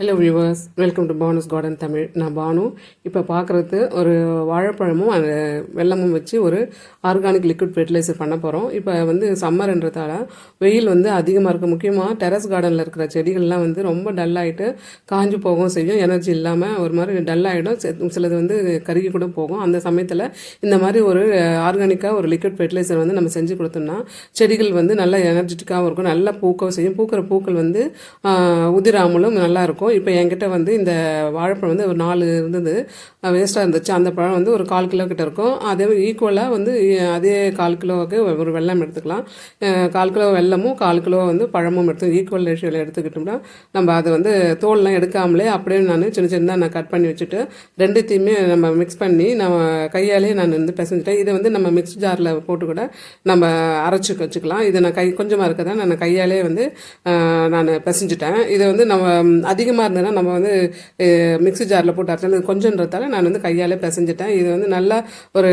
Hello viewers welcome to Banu's garden Tamil நான் பானு. இப்போ பார்க்குறது ஒரு வாழைப்பழமும் அந்த வெல்லமும் வச்சு ஒரு ஆர்கானிக் லிக்விட் ஃபெர்டிலைசர் பண்ண போகிறோம் இப்போ வந்து சம்மர்ன்றதால வெயில் வந்து அதிகமாக இருக்குது முக்கியமாக டெரஸ் கார்டனில் இருக்கிற செடிகள்லாம் வந்து ரொம்ப டல்லாகிட்டு காஞ்சு போகும் செய்யும். எனர்ஜி இல்லாமல் ஒரு மாதிரி டல்லாகிடும் சிலது வந்து கருகி கூட போகும். அந்த சமயத்தில் இந்த மாதிரி ஒரு ஆர்கானிக்காக ஒரு லிக்விட் ஃபெர்டிலைசர் வந்து நம்ம செஞ்சு கொடுத்தோம்னா செடிகள் வந்து நல்லா எனர்ஜெட்டிக்காகவும் இருக்கும். நல்லா பூக்கவும் செய்யும். பூக்கிற பூக்கள் வந்து உதிராமலும் நல்லாயிருக்கும் இருக்கும். இப்போ என்கிட்ட வந்து இந்த வாழைப்பழம் வந்து ஒரு நாலு இருந்தது. வேஸ்ட்டாக இருந்துச்சு. அந்த பழம் வந்து ஒரு கால் கிலோ கிட்ட இருக்கும். அதே ஈக்குவலாக வந்து அதே கால் கிலோவுக்கு ஒரு வெல்லம் எடுத்துக்கலாம். கால் கிலோ வெல்லமும் கால் கிலோ வந்து பழமும் எடுத்து ஈக்குவல் ரேஷியோவில் எடுத்துக்கிட்டோம்னா நம்ம அதை வந்து தோல்லாம் எடுக்காமலே அப்படியே நான் சின்ன சின்னதாக நான் கட் பண்ணி வச்சுட்டு ரெண்டுத்தையுமே நம்ம மிக்ஸ் பண்ணி நம்ம கையாலே நான் வந்து பிசைஞ்சிட்டேன். இதை வந்து நம்ம மிக்ஸ் ஜாரில் போட்டு கூட நம்ம அரைச்சி வச்சுக்கலாம். இதை நான் கை கொஞ்சமாக இருக்கதான் நான் கையாலே வந்து நான் பிசைஞ்சிட்டேன். இதை வந்து நம்ம அதிகமாக இருந்ததுன்னா நம்ம வந்து மிக்சி மிக்ஸி ஜாரில் போட்டு அரைச்சாலும் இது கொஞ்சன்றதால நான் வந்து கையாலே பிசைஞ்சிட்டேன். இது வந்து நல்லா ஒரு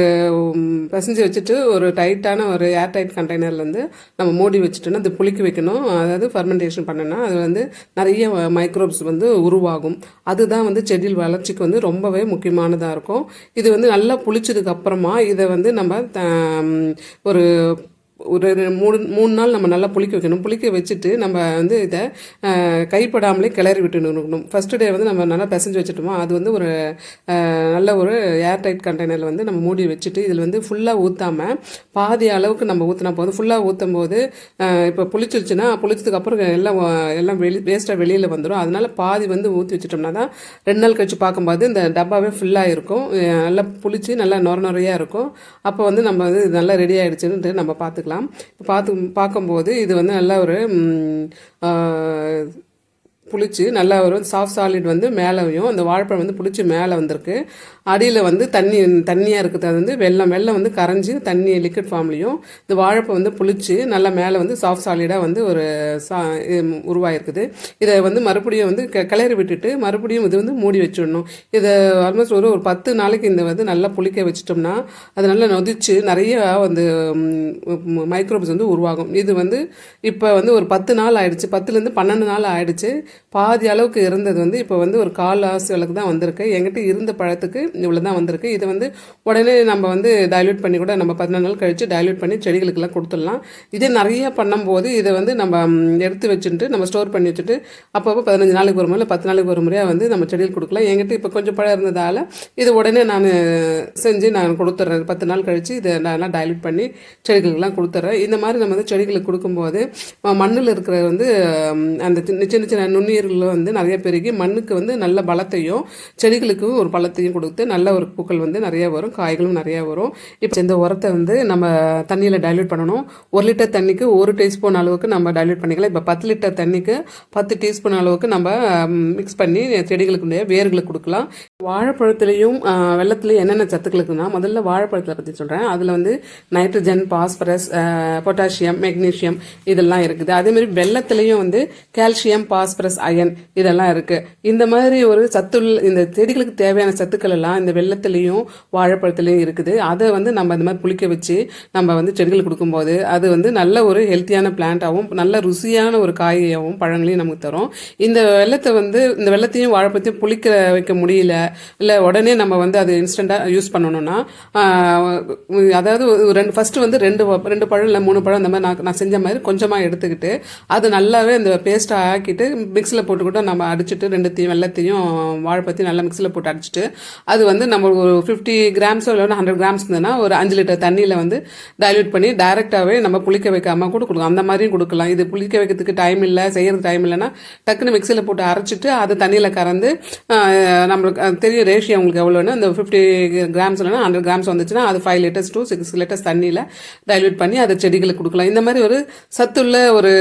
பிசைஞ்சு வச்சுட்டு ஒரு டைட்டான ஒரு ஏர் டைட் கண்டெய்னரில் வந்து நம்ம மூடி வச்சுட்டோன்னா அது புளிக்க வைக்கணும். அதாவது ஃபர்மெண்டேஷன் பண்ணனா அது வந்து நிறைய மைக்ரோப்ஸ் வந்து உருவாகும். அதுதான் வந்து செடியில் வளர்ச்சிக்கு வந்து ரொம்பவே முக்கியமானதாக இருக்கும். இது வந்து நல்லா புளிச்சதுக்கு அப்புறமா இதை வந்து நம்ம த- ஒரு ஒரு மூணு மூணு நாள் நம்ம நல்லா புளிக்க வைக்கணும். புளிக்க வச்சுட்டு நம்ம வந்து இதை கைப்படாமலே கிளறி விட்டுணும் ஃபஸ்ட்டு டே வந்து நம்ம நல்லா பிசைஞ்சு வச்சுட்டோமோ அது வந்து ஒரு நல்ல ஒரு ஏர் டைட் கண்டெய்னரில் வந்து நம்ம மூடி வச்சுட்டு இதில் வந்து ஃபுல்லாக ஊற்றாம பாதி அளவுக்கு நம்ம ஊற்றினா போதும். ஃபுல்லாக ஊற்றும் போது இப்போ புளிச்சிருச்சுன்னா புளிச்சதுக்கப்புறம் எல்லாம் எல்லாம் வெளி வேஸ்ட்டாக வெளியில் வந்துடும் அதனால் பாதி வந்து ஊற்றி வச்சிட்டோம்னா தான் ரெண்டு நாள் கழிச்சு பார்க்கும்போது இந்த டப்பாவே ஃபுல்லாக இருக்கும். நல்லா புளிச்சு நல்லா நொர நுறையாக இருக்கும். அப்போ வந்து நம்ம வந்து நல்லா ரெடி ஆகிடுச்சுன்ட்டு நம்ம பார்த்துக்கலாம் இப்போ பார்த்து பார்க்கும்போது இது வந்து நல்ல ஒரு புளிச்சு நல்லா ஒரு சாஃப்ட் சாலிட் வந்து மேலேயும் அந்த வாழைப்பழம் வந்து புளிச்சு மேலே வந்திருக்கு. அடியில் வந்து தண்ணி தண்ணியாக இருக்குது அது வந்து வெள்ளம் வெள்ளம் வந்து கரைஞ்சி தண்ணி லிக்விட் ஃபார்ம்லேயும் இந்த வாழைப்பழம் வந்து புளிச்சு நல்லா மேலே வந்து சாஃப்ட் சாலிடாக வந்து ஒரு சா உருவாயிருக்குது. இதை வந்து மறுபடியும் வந்து க- கிளறி விட்டுட்டு மறுபடியும் இது வந்து மூடி வச்சிடணும். இதை ஆல்மோஸ்ட் ஒரு ஒரு பத்து நாளைக்கு இந்த வந்து நல்லா புளிக்க வச்சிட்டோம்னா அது நல்லா நொதிச்சு நிறைய வந்து மைக்ரோப்ஸ் வந்து உருவாகும். இது வந்து இப்போ வந்து ஒரு பத்து நாள் ஆயிடுச்சு. பத்துலேருந்து பன்னெண்டு நாள் ஆயிடுச்சு. பாதி அளவுக்கு இருந்தது வந்து இப்போ வந்து ஒரு கால் ஆசு அளவுக்கு தான் வந்திருக்கு. என்கிட்ட இருந்த பழத்துக்கு இவ்வளோ தான் வந்திருக்கு. இதை வந்து உடனே நம்ம வந்து டைல்யூட் பண்ணி கூட நம்ம பதினாலு நாள் கழித்து டைல்யூட் பண்ணி செடிகளுக்கெல்லாம் கொடுத்துடலாம். இதே நிறைய பண்ணும்போது இதை வந்து நம்ம எடுத்து வச்சுட்டு நம்ம ஸ்டோர் பண்ணி வச்சுட்டு அப்பப்போ பதினஞ்சு நாளைக்கு ஒரு முறை பத்து நாளைக்கு ஒரு முறையாக வந்து நம்ம செடிகள் கொடுக்கலாம். என்கிட்ட இப்போ கொஞ்சம் பழம் இருந்ததால் இது உடனே நான் செஞ்சு நான் கொடுத்துட்றேன். பத்து நாள் கழித்து இதை நான் டைல்யூட் பண்ணி செடிகளுக்கெல்லாம் கொடுத்துட்றேன். இந்த மாதிரி நம்ம வந்து செடிகளுக்கு கொடுக்கும்போது மண்ணில் இருக்கிற வந்து அந்த சின்ன சின்ன சின்ன நுண்ணுயிர்கள் வந்து நிறைய பெருகி மண்ணுக்கு வந்து நல்ல பலத்தையும் செடிகளுக்கு ஒரு பலத்தையும் கொடுத்து நல்ல ஒரு பூக்கள் வந்து நிறைய வரும் காய்களும் நிறைய வரும். இப்போ இந்த உரத்தை வந்து நம்ம தண்ணியில் டைல்யூட் பண்ணணும். ஒரு லிட்டர் தண்ணிக்கு ஒரு டீஸ்பூன் அளவுக்கு நம்ம டைல்யூட் பண்ணிக்கலாம். இப்போ பத்து லிட்டர் தண்ணிக்கு பத்து டீஸ்பூன் அளவுக்கு நம்ம மிக்ஸ் பண்ணி செடிகளுக்கு வேர்களுக்கு கொடுக்கலாம். வாழைப்பழத்துலேயும் வெள்ளத்துலேயும் என்னென்ன சத்துக்கள் இருக்குன்னா முதல்ல வாழைப்பழத்தை பற்றி சொல்கிறேன் அதில் வந்து நைட்ரஜன் பாஸ்பரஸ் பொட்டாசியம் மெக்னீசியம் இதெல்லாம் இருக்குது. அதேமாரி வெள்ளத்துலேயும் வந்து கால்சியம் பாஸ்பரஸ் அயன் இதெல்லாம் இருக்குது இந்த மாதிரி ஒரு சத்துள்ள இந்த செடிகளுக்கு தேவையான சத்துக்கள் எல்லாம் இந்த வெள்ளத்துலேயும் வாழைப்பழத்துலேயும் இருக்குது. அதை வந்து நம்ம இந்த மாதிரி புளிக்க வச்சு நம்ம வந்து செடிகளுக்கு கொடுக்கும்போது அது வந்து நல்ல ஒரு ஹெல்த்தியான பிளான்ட்டாகவும் நல்ல ருசியான ஒரு காயாகவும் பழங்களையும் நமக்கு தரும். இந்த வெள்ளத்தை வந்து இந்த வெள்ளத்தையும் வாழைப்பழத்தையும் புளிக்க வைக்க முடியல இல்லை உடனே நம்ம வந்து அது இன்ஸ்டண்ட்டாக யூஸ் பண்ணணும்னா அதாவது ஒரு ரெண்டு ஃபஸ்ட்டு வந்து ரெண்டு ரெண்டு பழம் இல்லை மூணு பழம் இந்த மாதிரி நான் நான் செஞ்ச மாதிரி கொஞ்சமாக எடுத்துக்கிட்டு அது நல்லாவே இந்த பேஸ்ட்டாக ஆக்கிட்டு மிக்ஸியில் போட்டுக்கிட்டு நம்ம அடிச்சுட்டு ரெண்டுத்தையும் வெள்ளத்தையும் வாழைப்பத்தையும் நல்லா மிக்ஸியில் போட்டு அடிச்சுட்டு அது வந்து நம்ம ஒரு ஃபிஃப்டி கிராம்ஸோ இல்லைன்னா ஹண்ட்ரட் கிராம்ஸ் இருந்ததுன்னா ஒரு அஞ்சு லிட்டர் தண்ணியில் வந்து டைல்யூட் பண்ணி டைரெக்டாகவே நம்ம புளிக்க வைக்காம கூட கொடுக்கலாம். அந்த மாதிரியும் கொடுக்கலாம். இது புளிக்க வைக்கிறதுக்கு டைம் இல்லை செய்கிறது டைம் இல்லைன்னா டக்குன்னு மிக்ஸியில் போட்டு அரைச்சிட்டு அது தண்ணியில் கறந்து நம்மளுக்கு தெரியும் ரேஷியோ உங்களுக்கு எவ்வளோன்னு அந்த ஃபிஃப்டி கிராம்ஸ் இல்லைன்னா ஹண்ட்ரட் கிராம்ஸ் வந்துச்சுன்னா அது five litres two six litres தண்ணியில் டைல்யூட் பண்ணி அதை செடிகளுக்கு கொடுக்கலாம். இந்த மாதிரி ஒரு சத்துள்ள ஒரு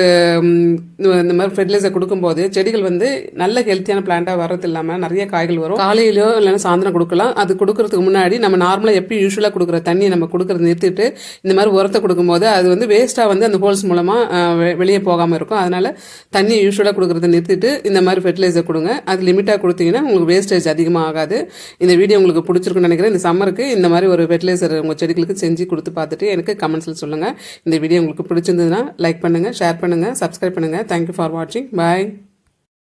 இந்த மாதிரி ஃபெர்டிலைசர் கொடுக்கும்போது செடிகள் வந்து நல்ல ஹெல்த்தியான பிளான்ட்டாக வர்றது இல்லாமல் நிறைய காய்கள் வரும். காலையிலோ இல்லைன்னா சாயந்தரம் கொடுக்கலாம். அது கொடுக்கறதுக்கு முன்னாடி நம்ம நார்மலாக எப்படி யூஸ்வலாக கொடுக்குற தண்ணியை நம்ம கொடுக்கறத நிறுத்திட்டு இந்த மாதிரி உரத்தை கொடுக்கும்போது அது வந்து வேஸ்ட்டாக வந்து அந்த ஹோல்ஸ் மூலமாக வெளியே போகாமல் இருக்கும். அதனால் தண்ணி யூஸ்வலாக கொடுக்கறத நிறுத்திட்டு இந்த மாதிரி ஃபெர்டிலைசர் கொடுங்க. அது லிமிட்டாக கொடுத்தீங்கன்னா உங்களுக்கு வேஸ்டேஜ் அதிகமாக ஆகாது. இந்த வீடியோ உங்களுக்கு பிடிச்சிருக்குன்னு நினைக்கிறேன். இந்த சம்மருக்கு இந்த மாதிரி ஒரு ஃபெர்டிலைசர் உங்கள் செடிகளுக்கு செஞ்சு கொடுத்து பார்த்துட்டு எனக்கு கமெண்ட்ஸில் சொல்லுங்கள் இந்த வீடியோ உங்களுக்கு பிடிச்சிருந்ததுன்னா லைக் பண்ணுங்கள் ஷேர் பண்ணுங்கள் சப்ஸ்கிரைப் பண்ணுங்கள் தேங்க்யூ ஃபார் வாட்சிங் பாய்